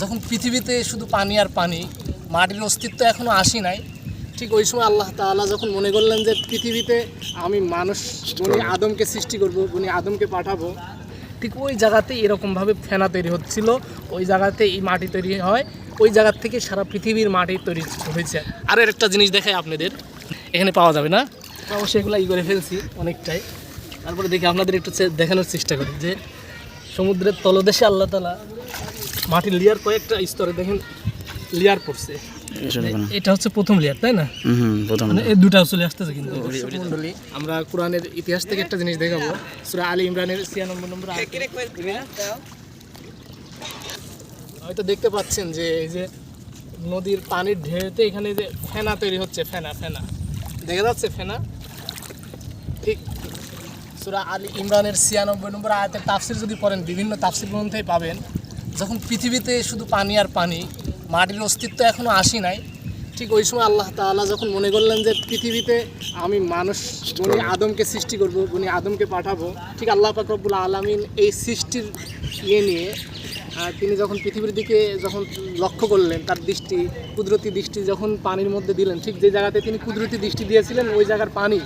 যখন পৃথিবীতে শুধু পানি আর পানি মাটির অস্তিত্ব এখনও আসি নাই ঠিক ওই সময় আল্লাহ তাআলা যখন মনে করলেন যে পৃথিবীতে আমি মানুষ বনি আদমকে সৃষ্টি করব বনি আদমকে পাঠাবো ঠিক ওই জায়গাতে এরকমভাবে ফেনা তৈরি হচ্ছিল ওই জায়গাতে এই মাটি তৈরি হয় ওই জায়গার থেকে সারা পৃথিবীর মাটি তৈরি হয়েছে। আর একটা জিনিস দেখাই আপনাদের এখানে পাওয়া যাবে না? অবশ্যই এগুলো ই করে ফেলছি অনেকটাই। তারপরে দেখি আপনাদের একটু দেখানোর চেষ্টা করি যে সমুদ্রের তলদেশে আল্লাহ তালা মাটির লেয়ার কয়েকটা স্তরে দেখেন লেয়ার পড়ছে। এটা হচ্ছে প্রথম লেয়ার তাই না? প্রথম মানে এই দুটা চলে আসতেছে কিন্তু। আমরা কোরআনের ইতিহাস থেকে একটা জিনিস দেখাবো। সূরা আলী ইমরানের ছিয়ানব্বই নম্বর আয়াতে। হয়তো দেখতে পাচ্ছেন যে এই যে নদীর পানির ঢেউতে এখানে যে ফেনা তৈরি হচ্ছে ফেনা ফেনা। দেখা যাচ্ছে ফেনা? ঠিক সূরা আলী ইমরানের ছিয়ানব্বই নম্বর আয়াতের তাফসির যদি পড়েন বিভিন্ন তাফসির গ্রন্থেই পাবেন। যখন পৃথিবীতে শুধু পানি আর পানি মাটির অস্তিত্ব এখনও আসি নাই ঠিক ওই সময় আল্লাহ তাআলা যখন মনে করলেন যে পৃথিবীতে আমি মানুষ বনি আদমকে সৃষ্টি করব বনি আদমকে পাঠাবো ঠিক আল্লাহ পাক রব্বুল আলমিন এই সৃষ্টির ইয়ে নিয়ে তিনি যখন পৃথিবীর দিকে যখন লক্ষ্য করলেন তার দৃষ্টি কুদরতি দৃষ্টি যখন পানির মধ্যে দিলেন ঠিক যে জায়গাতে তিনি কুদরতি দৃষ্টি দিয়েছিলেন ওই জায়গার পানি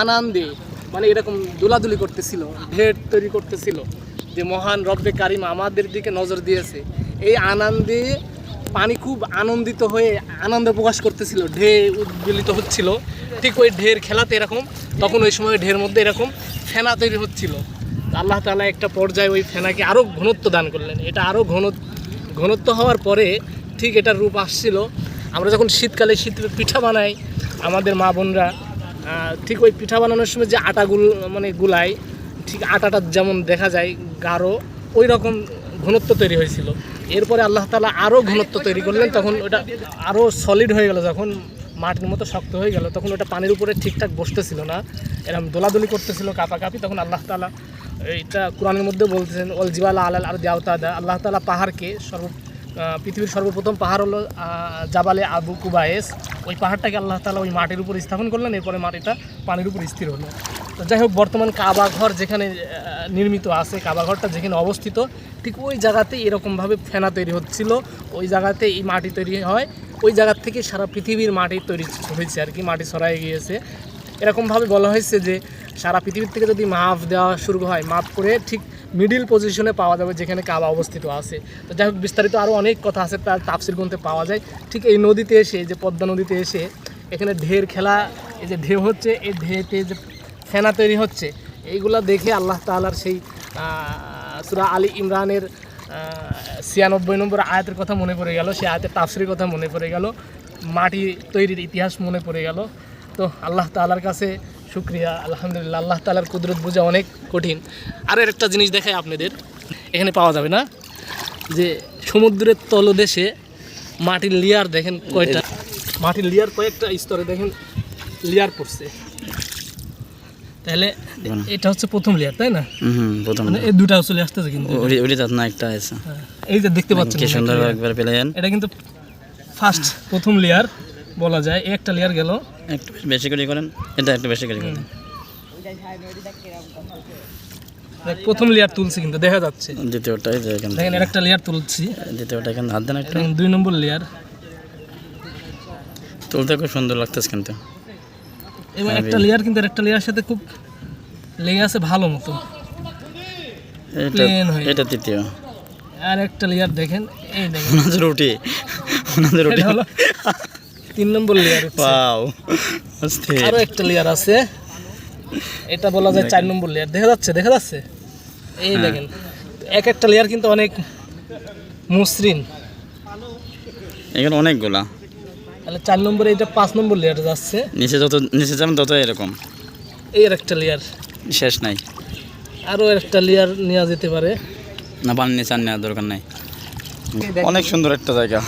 আনন্দে মানে এরকম দোলাদুলি করতেছিল ঢের তৈরি করতেছিল। যে মহান রব্বে কারিম আমাদের দিকে নজর দিয়েছে। এই আনন্দে পানি খুব আনন্দিত হয়ে আনন্দ প্রকাশ করতেছিল ঢে উদ্বেলিত হচ্ছিল। ঠিক ওই ঢের খেলাতে এরকম, তখন ওই সময় ঢের মধ্যে এরকম ফেনা তৈরি হচ্ছিল। আল্লাহ তালা একটা পর্যায়ে ওই ফেনাকে আরও ঘনত্ব দান করলেন। এটা আরও ঘন ঘনত্ব হওয়ার পরে ঠিক এটার রূপ আসছিল। আমরা যখন শীতকালে শীত পিঠা বানাই, আমাদের মা বোনরা ঠিক ওই পিঠা বানানোর সময় যে আটা গুল মানে গুলাই ঠিক আটাটা যেমন দেখা যায়, গাঢ় ওই রকম ঘনত্ব তৈরি হয়েছিল। এরপরে আল্লাহ তালা আরও ঘনত্ব তৈরি করলেন, তখন ওটা আরও সলিড হয়ে গেল, যখন মাটির মতো শক্ত হয়ে গেল, তখন ওটা পানির উপরে ঠিকঠাক বসতেছিল না। এরকম দোলাদুলি করতেছিল কাপাকাপি, তখন আল্লাহ তালা এইটা কোরআনের মধ্যে বলতেছেন অল জিবালা আলাল আর দেওতাদা আল্লাহ তালা পাহাড়কে সর্ব পৃথিবীর সর্বপ্রথম পাহাড় হলো জাবালে আবু কুবায়েস। ওই পাহাড়টাকে আল্লাহ তালা ওই মাটির উপর স্থাপন করলেন, এরপরে মাটিটা পানির উপর স্থির হলো। তো যাই হোক, বর্তমান কাবা ঘর যেখানে নির্মিত আছে কাবা ঘরটা যেখানে অবস্থিত, ঠিক ওই জায়গাতে এরকমভাবে ফেনা তৈরি হচ্ছিল। ওই জায়গাতে এই মাটি তৈরি হয়। ওই জায়গার থেকে সারা পৃথিবীর মাটি তৈরি হয়েছে আর কি, মাটি ছড়াই গিয়েছে। এরকমভাবে বলা হয়েছে যে, সারা পৃথিবীর থেকে যদি মাপ দেওয়া শুরু হয়, মাপ করে ঠিক মিডিল পজিশনে পাওয়া যাবে যেখানে কাবা অবস্থিত আছে। তো যাই হোক, বিস্তারিত আরও অনেক কথা আছে তার তাপসির গ্রন্থে পাওয়া যায়। ঠিক এই নদীতে এসে যে পদ্মা নদীতে এসে, এখানে ঢের খেলা, এই যে ঢেউ হচ্ছে, এই ঢেতে যে ফেনা তৈরি হচ্ছে। এইগুলা দেখে আল্লাহ তাআলার সেই সুরা আলী ইমরানের ছিয়ানব্বই নম্বর আয়াতের কথা মনে পড়ে গেল, সেই আয়াতের তাফসিরের কথা মনে পড়ে গেল, মাটি তৈরির ইতিহাস মনে পড়ে গেল। তো আল্লাহ তাআলার কাছে শুক্রিয়া, আলহামদুলিল্লাহ। আল্লাহ তালার কুদরত বোঝা অনেক কঠিন। আর একটা জিনিস দেখাই আপনাদের, এখানে পাওয়া যাবে না, যে সমুদ্রের তলদেশে মাটির লেয়ার দেখেন কয়টা। মাটির লেয়ার কয়েকটা স্তরে দেখেন লেয়ার পড়ছে। তাহলে এটা হচ্ছে প্রথম লেয়ার তাই না? হুম প্রথম মানে এই চলে আসতেছে কিন্তু। না একটা আছে। হ্যাঁ, এই যে দেখতে পাচ্ছেন কি সুন্দর একবার পেলেন এটা কিন্তু ফার্স্ট প্রথম লেয়ার বলা যায়। একটা লেয়ার গেল। একটু বেশি করে করেন। এটা একটু বেশি করে করেন। প্রথম লেয়ার তুলছি কিন্তু দেখা যাচ্ছে। দ্বিতীয়টাই দেখেন একটা লেয়ার তুলছি। দ্বিতীয়টা এখানে হাত দেন একটু। দুই নম্বর লেয়ার তুলতে খুব সুন্দর লাগতেছে কিন্তু। এবং একটা লেয়ার কিন্তু একটা লেয়ার সাথে খুব লেগে আছে ভালো মতো। এটা হয়ে তৃতীয়। আর একটা লেয়ার দেখেন এই দেখেন। ওনাদের রুটি। ওনাদের রুটি। হলো তিন নম্বর লেয়ার পাও আরও একটা লেয়ার আছে। এটা বলা যায় চার নম্বর লেয়ার দেখা যাচ্ছে দেখা যাচ্ছে? এই দেখেন এক একটা লেয়ার কিন্তু অনেক মসৃণ। এখানে অনেকগুলা। তাহলে চার নম্বরে এটা পাঁচ নম্বর লেয়ার যাচ্ছে। নিচে যত নিচে যাবেন তত এরকম। এই একটা লেয়ার শেষ নাই। আরও একটা লেয়ার নেওয়া যেতে পারে। না পানি নিচে আর নেওয়ার দরকার নাই। অনেক সুন্দর একটা জায়গা।